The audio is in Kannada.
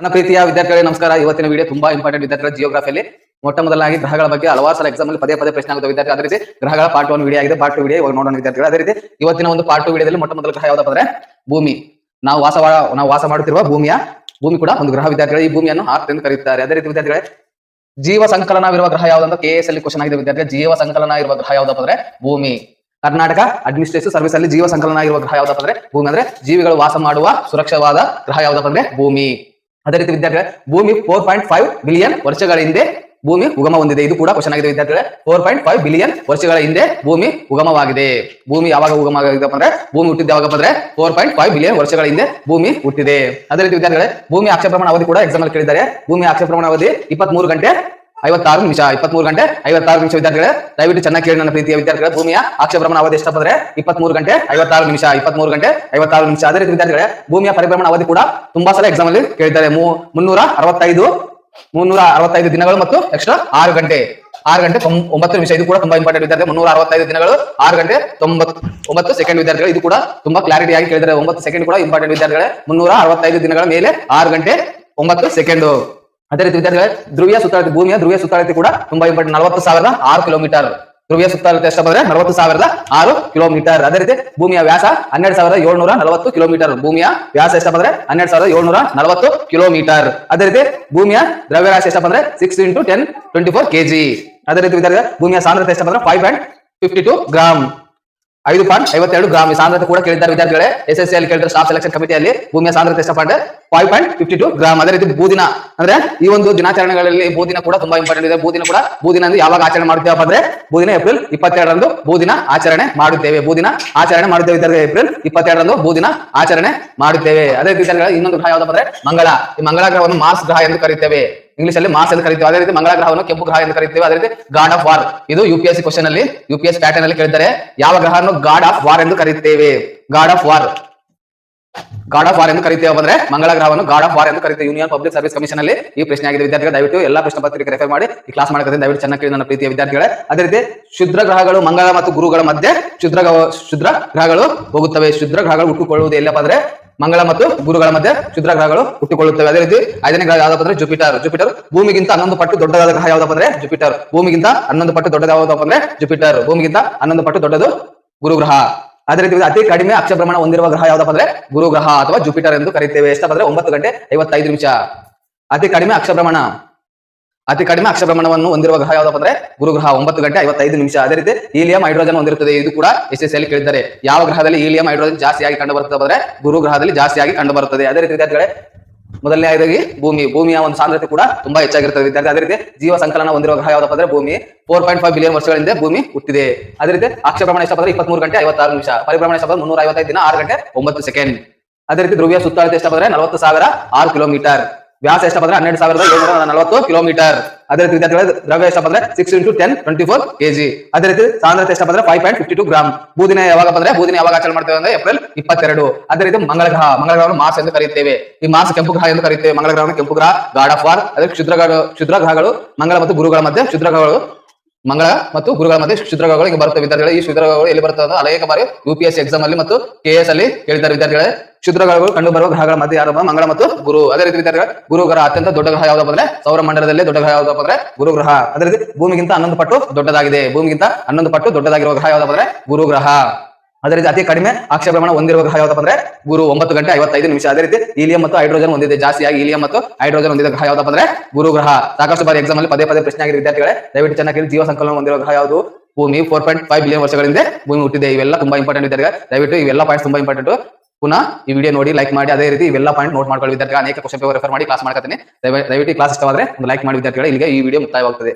ನನ್ನ ಪ್ರೀತಿಯ ವಿದ್ಯಾರ್ಥಿಗಳಿಗೆ ನಮಸ್ಕಾರ. ಇವತ್ತಿನ ವಿಡಿಯೋ ತುಂಬಾ ಇಂಪಾರ್ಟೆಂಟ್ ವಿದ್ಯಾರ್ಥಿಗಳ ಜಿಯೋಗ್ರಫಿಯಲ್ಲಿ ಮೊಟ್ಟ ಮೊದಲಾಗಿ ಗ್ರಹಗಳ ಬಗ್ಗೆ ಹಲವಾರು ಸಲ ಎಕ್ಸಾಮ್ ಪದೇ ಪದೇ ಪ್ರಶ್ನೆ ಆಗುತ್ತೆ ವಿದ್ಯಾರ್ಥಿ ಅದೇ ರೀತಿ ಗ್ರಹಗಳ ಪಾರ್ಟ್ ಒನ್ ವಿಡಿಯೋ ಆಗಿದೆ. ಪಾರ್ಟ್ ಟು ವಿಡಿಯೋ ಇವಾಗ ನೋಡೋಣ ವಿದ್ಯಾರ್ಥಿಗಳು. ಅದೇ ರೀತಿ ಇವತ್ತಿನ ಒಂದು ಪಾರ್ಟ್ ಟು ವಿಡಿಯೋದಲ್ಲಿ ಮೊಟ್ಟ ಮೊದಲ ಗ್ರಹ ಯಾವ್ದಪ್ಪ ಅಂದ್ರೆ ಭೂಮಿ. ನಾವು ವಾಸ ನಾವು ವಾಸ ಮಾಡುತ್ತಿರುವ ಭೂಮಿಯ, ಭೂಮಿ ಕೂಡ ಒಂದು ಗ್ರಹ ವಿದ್ಯಾರ್ಥಿಗಳು ಈ ಭೂಮಿಯನ್ನು ಆರ್ತ್ ಎಂದು ಕರೆಯುತ್ತಾರೆ ಅದೇ ರೀತಿ ವಿದ್ಯಾರ್ಥಿಗಳೇ, ಜೀವ ಸಂಕಲನವಿರುವ ಗ್ರಹ ಯಾವ್ದಂತ ಕೆ ಎಸ್ ಅಲ್ಲಿ ಕ್ವಶನ್ ಆಗಿದೆ ವಿದ್ಯಾರ್ಥಿ ಜೀವ ಸಂಕಲನ ಇರುವ ಗ್ರಹ ಯಾವ್ದಪ್ಪ ಅಂದ್ರೆ ಭೂಮಿ. ಕರ್ನಾಟಕ ಅಡ್ಮಿನಿಸ್ಟ್ರೇಷನ್ ಸರ್ವಿಸ್ ಅಲ್ಲಿ ಜೀವ ಸಂಕಲನ ಇರುವ ಗ್ರಹ ಯಾವ್ದಪ್ಪ ಅಂದ್ರೆ ಭೂಮಿ. ಅಂದ್ರೆ ಜೀವಿಗಳು ವಾಸ ಮಾಡುವ ಸುರಕ್ಷವಾದ ಗ್ರಹ ಯಾವ್ದಪ್ಪ ಅಂದ್ರೆ ಭೂಮಿ. ಅದೇ ರೀತಿ ವಿದ್ಯಾರ್ಥಿಗಳೇ, ಭೂಮಿ ಫೋರ್ ಪಾಯಿಂಟ್ ಫೈವ್ ಬಿಲಿಯನ್ ವರ್ಷಗಳ ಹಿಂದೆ ಭೂಮಿ ಉಗಮ ಹೊಂದಿದೆ ಇದು ಕೂಡ ಕ್ವಶನ್ ಆಗಿದೆ ವಿದ್ಯಾರ್ಥಿಗಳೇ. ಫೋರ್ ಪಾಯಿಂಟ್ ಫೈವ್ ಬಿಲಿಯನ್ ವರ್ಷಗಳ ಹಿಂದೆ ಭೂಮಿ ಉಗಮವಾಗಿದೆ. ಭೂಮಿ ಯಾವಾಗ ಉಗಮ ಆಗಿದೆಪ್ಪ ಅಂದ್ರೆ ಭೂಮಿ ಹುಟ್ಟಿದ ಯಾವಾಗಪ್ಪ ಅಂದ್ರೆ ಫೋರ್ ಪಾಯಿಂಟ್ ಫೈವ್ ಬಿಲಿಯನ್ ವರ್ಷಗಳ ಹಿಂದೆ ಭೂಮಿ ಹುಟ್ಟಿದೆ. ಅದೇ ರೀತಿ ವಿದ್ಯಾರ್ಥಿಗಳೇ, ಭೂಮಿ ಆಕ್ಷೇಪಣ ಅವಧಿ ಕೂಡ ಎಕ್ಸಾಮ್ ಅಲ್ಲಿ ಕೇಳಿದ್ದಾರೆ. ಭೂಮಿ ಆಕ್ಷೇಪಣ ಅವಧಿ ಇಪ್ಪತ್ಮೂರು ಗಂಟೆ ಐವತ್ತಾರು ನಿಮಿಷ, ಇಪ್ಪತ್ಮೂರು ಗಂಟೆ, ಐವತ್ತಾರು ನಿಮಿಷ ವಿದ್ಯಾರ್ಥಿಗಳೇ, ದಯವಿಟ್ಟು ಚೆನ್ನಾಗಿ ಕೇಳಿ ನನ್ನ ಪ್ರೀತಿಯ ವಿದ್ಯಾರ್ಥಿಗಳ, ಭೂಮಿಯ ಆಕ್ಷೇಪಣ ಅವಧಿ ಎಷ್ಟಪ್ಪ ಬಂದ್ರೆ ಇಪ್ಪತ್ಮೂರು ಗಂಟೆ, ಐವತ್ತಾರು ನಿಮಿಷ, ಇಪ್ಪತ್ಮೂರು ಗಂಟೆ, ಐವತ್ತಾರು ನಿಮಿಷ. ಅದೇ ರೀತಿ ವಿದ್ಯಾರ್ಥಿಗಳೇ, ಭೂಮಿಯ ಪರಿಭ್ರಮಣ ಅವಧಿ ಕೂಡ ತುಂಬಾ ಸಲ ಎಕ್ಸಾಮ್ ಅಲ್ಲಿ ಕೇಳಿದ್ದಾರೆ ಮುನ್ನೂರ ಅರವತ್ತೈದು ಮುನ್ನೂರ ಅರವತ್ತೈದು ದಿನಗಳು ಮತ್ತು ಎಕ್ಸ್ಟ್ರಾ ಆರು ಗಂಟೆ. ಆರು ಗಂಟೆ ಒಂಬತ್ತು ನಿಮಿಷ. ಇದು ಕೂಡ ತುಂಬಾ ಇಂಪಾರ್ಟೆಂಟ್ ವಿದ್ಯಾರ್ಥಿ ಮುನ್ನೂರ ಅರವತ್ತೈದು ದಿನಗಳು, ಆರು ಗಂಟೆ ತೊಂಬತ್ತು ಒಂಬತ್ತು ಸೆಕೆಂಡ್ ವಿದ್ಯಾರ್ಥಿಗಳು. ಇದು ಕೂಡ ತುಂಬಾ ಕ್ಲಾರಿಟಿ ಆಗಿ ಕೇಳಿದ್ದಾರೆ ಒಂಬತ್ತು ಸೆಕೆಂಡ್ ಕೂಡ ಇಂಪಾರ್ಟೆಂಟ್ ವಿದ್ಯಾರ್ಥಿಗಳೇ, ಮುನ್ನೂರ ಅರವತ್ತೈದು ದಿನಗಳ ಮೇಲೆ ಆರು ಗಂಟೆ, ಒಂಬತ್ತು ಸೆಕೆಂಡ್ ಅದೇ ರೀತಿ ವಿದ್ಯಾರ್ಥಿಗಳೇ, ಧ್ರುವೀಯ ಸುತ್ತಾಳತೆ ಭೂಮಿಯ ಧ್ರುವ ಸುತ್ತಾಳತೆ ಕೂಡ ತುಂಬಾ ಇಂಪಾರ್ಟೆಂಟ್ ನಲವತ್ತು ಸಾವಿರದ ಆರು ಕಿಲೋಮೀಟರ್ ಧ್ರುವಿಯ ಸುತ್ತಾಳತೆ ಎಷ್ಟು ಬಂದ್ರೆ ನಲವತ್ತು ಸಾವಿರದ ಆರು ಕಿಲೋಮೀಟರ್ ಅದೇ ರೀತಿ ಭೂಮಿಯ ವ್ಯಾಸ ಹನ್ನೆರಡು ಸಾವಿರದ ಏಳ್ನೂರ ನಲವತ್ತು ಕಿಲೋಮೀಟರ್ ಭೂಮಿಯ ವ್ಯಾಸ ಎಷ್ಟು ಬಂದ್ರೆ ಹನ್ನೆರಡು ಸಾವಿರದ ಏಳ್ನೂರ ನಲವತ್ತು ಕಿಲೋಮೀಟರ್ ಅದೇ ರೀತಿ ಭೂಮಿಯ ದ್ರವ್ಯರಾಶಿ ಎಷ್ಟು ಬಂದ್ರೆ six into ten twenty four KG ಅದೇ ರೀತಿ ವಿದ್ಯಾರ್ಥಿಗಳ, ಭೂಮಿಯ ಸಾಂದ್ರತೆ ಎಷ್ಟು ಬಂದ್ರೆ five point fifty two gram ಐದು ಪಾಯಿಂಟ್ ಐವತ್ತೆರಡು ಗ್ರಾಮ ಸಾಂದ್ರತೆ ಕೂಡ ಕೇಳಿದ್ದಾರೆ ವಿದ್ಯಾರ್ಥಿಗಳೇ. ಎಸ್ ಎಸ್ ಎಲ್ ಕೇಳಿದ್ರೆ ಸ್ಟಾಫ್ ಸೆಲೆಕ್ಷನ್ ಕಮಿಟಿಯಲ್ಲಿ ಭೂಮಿಯ ಸಾಂದ್ರತೆ ಎಷ್ಟು point five point fifty two gram ಅದೇ ರೀತಿ ಭೂದಿನ ಅಂದ್ರೆ ಈ ಒಂದು ದಿನಾಚರಣೆಗಳಲ್ಲಿ ಭೂದಿನ ಕೂಡ ತುಂಬಾ ಇಂಪಾರ್ಟೆಂಟ್ ಇದೆ. ಭೂದಿನ ಕೂಡ ಭೂದಿನ ಅಂದ್ರೆ ಯಾವಾಗ ಆಚರಣೆ ಮಾಡುತ್ತೇವೆ ಅಂದ್ರೆ ಬೂದಿನ ಏಪ್ರಿಲ್ ಇಪ್ಪತ್ತೆರಡರಂದು ಭೂದಿನ ಆಚರಣೆ ಮಾಡುತ್ತೇವೆ. ಭೂದಿನ ಆಚರಣೆ ಮಾಡುತ್ತೇವೆ ವಿದ್ಯಾರ್ಥಿ ಏಪ್ರಿಲ್ ಇಪ್ಪತ್ತೆರಡರಂದು ಬೂದಿನ ಆಚರಣೆ ಮಾಡುತ್ತೇವೆ. ಅದೇ ರೀತಿ ಇನ್ನೊಂದು ಗ್ರಹ ಯಾವ್ದಪ್ಪ ಅಂದ್ರೆ ಮಂಗಳ. ಈ ಮಂಗಳ ಗ್ರಹವನ್ನು ಮಾರ್ಸ್ ಗ್ರಹ ಎಂದು ಕರೀತೇವೆ. ಇಂಗ್ಲಿಷ್ ಅಲ್ಲಿ ಮಾರ್ಸ್ ಎಂದು ಕರೀತೀವಿ. ಅದೇ ರೀತಿ ಮಂಗಳ ಗ್ರಹವನ್ನು ಕೆಂಪು ಗ್ರಹ ಎಂದು ಕರೀತೇವೆ. ಅದೇ ರೀತಿ ಗಾಡ್ ಆಫ್ ವಾರ್. ಇದು ಯು ಪಿ ಎಸ್ ಕ್ವಶನ್ ಅಲ್ಲಿ ಯು ಪಿ ಎಸ್ ಪ್ಯಾಟರ್ನ್ ಅಲ್ಲಿ ಕೇಳಿದ್ದಾರೆ ಯಾವ ಗ್ರಹವನ್ನು ಗಾಡ್ ಆಫ್ ವಾರ್ ಎಂದು ಕರೀತೇವೆ? God of war. God of war ಎಂದು ಕರೀತೇವೆ ಅಂದ್ರೆ ಮಂಗಳ ಗ್ರಹವನ್ನು ಗಾಡ್ ಆಫ್ ವಾರ್ ಎಂದು ಕರಿತೀವಿ. ಯೂನಿಯನ್ ಪಬ್ಲಿಕ್ ಸರ್ವಿಸ್ ಕಮಿಷನ್ ಅಲ್ಲಿ ಈ ಪ್ರಶ್ನೆ ಆಗಿದೆ. ವಿದ್ಯಾರ್ಥಿಗಳು, ದಯವಿಟ್ಟು ಎಲ್ಲಾ ಪ್ರಶ್ನೆ ಪತ್ರಿಕೆ ರೆಫರ್ ಮಾಡಿ. ಈ ಕ್ಲಾಸ್ ಮಾಡಕತ್ತೆ ದಯವಿಟ್ಟು ಚೆನ್ನಾಗಿ ನನ್ನ ಪ್ರೀತಿಯ ವಿದ್ಯಾರ್ಥಿಗಳೇ. ಅದೇ ರೀತಿ ಶುದ್ರ ಗ್ರಹಗಳು ಮಂಗಳ ಮತ್ತು ಗುರುಗಳ ಮಧ್ಯೆ ಶುದ್ರ ಶುದ್ರ ಗ್ರಹಗಳು ಹೋಗುತ್ತವೆ. ಶುದ್ರ ಗ್ರಹಗಳು ಹುಟ್ಟುಕೊಳ್ಳುವುದು ಎಲ್ಲಪ್ಪ ಅಂದ್ರೆ ಮಂಗಳ ಮತ್ತು ಗುರುಗಳ ಮಧ್ಯೆ ಕ್ಷುದ್ರ ಗ್ರಹಗಳು ಹುಟ್ಟಿಕೊಳ್ಳುತ್ತವೆ. ಅದೇ ರೀತಿ ಐದನೇ ಗ್ರಹ ಯಾವ್ದಪ್ಪ ಅಂದ್ರೆ ಜುಪಿಟರ್ ಜುಪಿಟರ್ ಭೂಮಿಗಿಂತ ಹನ್ನೊಂದು ಪಟ್ಟು ದೊಡ್ಡದಾದ ಗ್ರಹ ಯಾವ್ದಪ್ಪ ಅಂದ್ರೆ ಜುಪಿಟರ್ ಭೂಮಿಗಿಂತ ಹನ್ನೊಂದು ಪಟ್ಟು ದೊಡ್ಡದ ಯಾವ್ದಪ್ಪ ಅಂದ್ರೆ ಜುಪಿಟರ್ ಭೂಮಿಗಿಂತ ಹನ್ನೊಂದು ಪಟ್ಟು ದೊಡ್ಡದು ಗುರುಗ್ರಹ. ಅದೇ ರೀತಿ ಅತಿ ಕಡಿಮೆ ಅಕ್ಷಭ್ರಮಣ ಹೊಂದಿರುವ ಗ್ರಹ ಯಾವ್ದಪ್ಪ ಅಂದ್ರೆ ಗುರುಗ್ರಹ ಅಥವಾ ಜುಪಿಟರ್ ಎಂದು ಕರೀತೇವೆ. ಎಷ್ಟಪ್ಪ ಅಂದ್ರೆ ಒಂಬತ್ತು ಗಂಟೆ ಐವತ್ತೈದು ನಿಮಿಷ. ಅತಿ ಕಡಿಮೆ ಅಕ್ಷಭ್ರಮಣ ಅತಿ ಕಡಿಮೆ ಅಕ್ಷಭ್ರಮಣವನ್ನು ಹೊಂದಿರುವ ಗ್ರಹ ಯಾವ್ದಪ್ಪ ಅಂದ್ರೆ ಗುರುಗ್ರಹ, ಒಂಬತ್ತು ಗಂಟೆ ಐವತ್ತೈದು ನಿಮಿಷ. ಅದೇ ರೀತಿ ಹೀಲಿಯಂ, ಹೈಡ್ರೋಜನ್ ಹೊಂದಿರುತ್ತದೆ ಇದು ಕೂಡ ಎಸ್ ಎಸ್ ಅಲ್ಲಿ ಕೇಳಿದ್ದಾರೆ. ಯಾವ ಗ್ರಹದಲ್ಲಿ ಹೀಲಿಯಂ, ಹೈಡ್ರೋಜನ್ ಜಾಸ್ತಿಯಾಗಿ ಕಂಡು ಬರುತ್ತದೆ ಅಂದ್ರೆ ಗುರು ಗ್ರಹದಲ್ಲಿ ಜಾಸ್ತಿಯಾಗಿ ಕಂಡು ಬರುತ್ತದೆ ಅದೇ ರೀತಿ ವಿದ್ಯಾರ್ಥಿಗಳೇ, ಮೊದಲನೇ ಆಗಿ ಭೂಮಿ, ಭೂಮಿಯ ಒಂದು ಸಾಂದ್ರತೆ ಕೂಡ ತುಂಬಾ ಹೆಚ್ಚಾಗಿರುತ್ತದೆ ವಿದ್ಯಾರ್ಥಿ, ಅದೇ ರೀತಿ ಜೀವ ಸಂಕಲನ ಹೊಂದಿರುವ ಗ್ರಹ ಯಾವ್ದಪ್ಪ ಅಂದ್ರೆ ಭೂಮಿ ಫೋರ್ ಪಾಯಿಂಟ್ ಫೈವ್ ಬಿಲಿಯನ್ ವರ್ಷಗಳಿಂದ ಭೂಮಿ ಹುಟ್ಟಿದೆ. ಅದೇ ರೀತಿ ಅಕ್ಷಪ್ರಮಾಣ ಎಷ್ಟಪ್ಪ ಇಪ್ಪತ್ಮೂರು ಗಂಟೆ ಐವತ್ತಾರು ನಿಮಿಷ. ಪರಿಭ್ರಮಣ ಎಷ್ಟಪ್ಪ ಮುನ್ನೂರ ಐವತ್ತೈದು ದಿನ, ಆರು ಗಂಟೆ ಒಂಬತ್ತು ಸೆಕೆಂಡ್ ಅದೇ ರೀತಿ ಧ್ರುವಿಯ ಸುತ್ತಾಳತೆ ಎಷ್ಟಪ್ಪ ನಲವತ್ತು ಸಾವಿರ ಆರು ಕಿಲೋಮೀಟರ್ ವ್ಯಾಸ ಎಷ್ಟಪ್ಪ ಬಂದ್ರೆ ಹನ್ನೆರಡು ಸಾವಿರದ ಏಳ್ನೂರ ನಲವತ್ತು ಕಿಲೋಮೀಟರ್. ಅದೇ ರೀತಿ ವಿದ್ಯಾರ್ಥಿಗಳ, ದ್ರವ್ಯ ಎಷ್ಟಪ್ಪ ಅಂದ್ರೆ six into ten twenty four KG ಅದೇ ರೀತಿ ಸಾಂದ್ರತೆ ಎಷ್ಟಪ್ಪ ಬಂದ್ರೆ five point fifty two gram ಬೂದಿನ ಯಾವಾಗ ಬಂದ್ರೆ, ಬೂದಿನ ಯಾವಾಗ ಆಚರಣೆ ಮಾಡ್ತೇವೆ ಅಂದ್ರೆ ಏಪ್ರಿಲ್ ಇಪ್ಪತ್ತೆರಡು. ಅದೇ ರೀತಿ ಮಂಗಳ ಗ್ರಹ ಮಂಗಳ ಗ್ರಹವನ್ನು ಮಾರ್ಸ್ ಎಂದು ಕರೆಯುತ್ತೇವೆ. ಈ ಮಾರ್ಸ್ ಕೆಂಪು ಗ್ರಹ ಎಂದು ಕರೆಯುತ್ತೇವೆ. ಮಂಗಳ ಗ್ರಹವನ್ನು ಕೆಂಪು ಗ್ರಹ, ಗಾಡ್ ಆಫ್ ವಾರ್, ಅದೇ ಕ್ಷುದ್ರ ಕ್ಷುದ್ರ ಗ್ರಹಗಳು ಮಂಗಳ ಮತ್ತು ಗುರುಗಳ ಮಧ್ಯೆ ಕ್ಷುದ್ರ ಗ್ರಹಗಳು ಮಂಗಳ ಮತ್ತು ಗುರುಗಳ ಮಧ್ಯೆ ಕ್ಷುದ್ರ ಬರುತ್ತೆ. ವಿದ್ಯಾರ್ಥಿಗಳು ಈ ಶುದ್ರಗಳು ಎಲ್ಲಿ ಬರ್ತವೆ ಅಂದ್ರೆ ಅನೇಕ ಬಾರಿ ಯು ಪಿ ಎಸ್ ಎಕ್ಸಾಮ್ ಅಲ್ಲಿ ಮತ್ತು ಕೆ ಎಸ್ ಅಲ್ಲಿ ಕೇಳಿದ್ದಾರೆ ವಿದ್ಯಾರ್ಥಿಗಳೇ. ಶುದ್ರಗಳು ಕಂಡು ಬರುವ ಗ್ರಹಗಳ ಮಧ್ಯೆ ಯಾರು ಮಂಗಳ ಮತ್ತು ಗುರು. ಅದೇ ರೀತಿ ವಿದ್ಯಾರ್ಥಿಗಳ, ಗುರು ಗ್ರಹ ಅತ್ಯಂತ ದೊಡ್ಡ ಗ್ರಹ ಯಾವ್ದಪ್ಪ ಅಂದ್ರೆ ಸೌರ ಮಂಡಲದಲ್ಲಿ ದೊಡ್ಡ ಗ್ರಹ ಯಾವ್ದಪ್ಪ ಅಂದ್ರೆ ಗುರು ಗ್ರಹ. ಅದೇ ರೀತಿ ಭೂಮಿಗಿಂತ ಹನ್ನೊಂದು ಪಟ್ಟು ದೊಡ್ಡದಾಗಿದೆ. ಭೂಮಿಗಿಂತ ಹನ್ನೊಂದು ಪಟ್ಟು ದೊಡ್ಡದಾಗಿರುವ ಗ್ರಹ ಯಾವ್ದಪ್ಪ ಅಂದ್ರೆ ಗುರು ಗ್ರಹ. ಅದೇ ರೀತಿ ಅತಿ ಕಡಿಮೆ ಅಕ್ಷಭ್ರಮಣ ಹೊಂದಿರುವ ಗ್ರಹ ಯಾವ್ದಪ್ಪ ಅಂದ್ರೆ ಗುರು ಒಂಬತ್ತು ಗಂಟೆ ಐವತ್ತೈದು ನಿಮಿಷ. ಅದೇ ರೀತಿ ಹೀಲಿಯಂ ಮತ್ತು ಹೈಡ್ರೋಜನ್ ಹೊಂದಿದೆ ಜಾಸ್ತಿಯಾಗಿ ಹೀಲಿಯಂ ಮತ್ತು ಹೈಡ್ರೋಜನ್ ಹೊಂದಿದ ಗ್ರಹ ಯಾವ್ದಪ್ಪ ಅಂದ್ರೆ ಗುರು ಗ್ರಹ. ಸಾಕಷ್ಟು ಬಾರಿ ಎಕ್ಸಾಮ್ ಅಲ್ಲಿ ಪದೇ ಪದೇ ಪ್ರಶ್ನೆ ಆಗಿದೆ ವಿದ್ಯಾರ್ಥಿಗಳೇ. ದಯವಿಟ್ಟು ಚೆನ್ನಾಗಿ ಜೀವ ಸಂಕಲನ ಹೊಂದಿರುವ ಗ್ರಹ ಯಾವುದು? ಭೂಮಿ ಫೋರ್ ಪಾಯಿಂಟ್ ಫೈವ್ ಬಿಲಿಯನ್ ವರ್ಷಗಳಿಂದ ಭೂಮಿ ಹುಟ್ಟಿದೆ. ಇವೆಲ್ಲ ತುಂಬಾ ಇಂಪಾರ್ಟೆಂಟ್ ವಿದ್ಯಾರ್ಥಿಗಳು. ದಯವಿಟ್ಟು ಇವೆಲ್ಲ ಪಾಯಿಂಟ್ಸ್ ತುಂಬಾ ಇಂಪಾರ್ಟೆಂಟ್ ಪುನಃ ಈ ವಿಡಿಯೋ ನೋಡಿ ಲೈಕ್ ಮಾಡಿ. ಅದೇ ರೀತಿ ಇವೆಲ್ಲ ಪಾಯಿಂಟ್ ನೋಟ್ ಮಾಡ್ಕೊಳ್ಳಿ ವಿದ್ಯಾರ್ಥಿಗಳು. ಅನೇಕ ಕ್ವಶನ್ ಪೇಪರ್ ರೆಫರ್ ಮಾಡಿ ಕ್ಲಾಸ್ ಮಾಡ್ಕೊತೀನಿ ದಯವಿಟ್ಟು ಕ್ಲಾಸ್ ಇಷ್ಟವಾದ್ರೆ ಒಂದು ಲೈಕ್ ಮಾಡಿ ವಿದ್ಯಾರ್ಥಿಗಳು. ಇಲ್ಲಿಗೆ ಈ ವಿಡಿಯೋ ಮುಕ್ತಾಯವಾಗ್ತದೆ.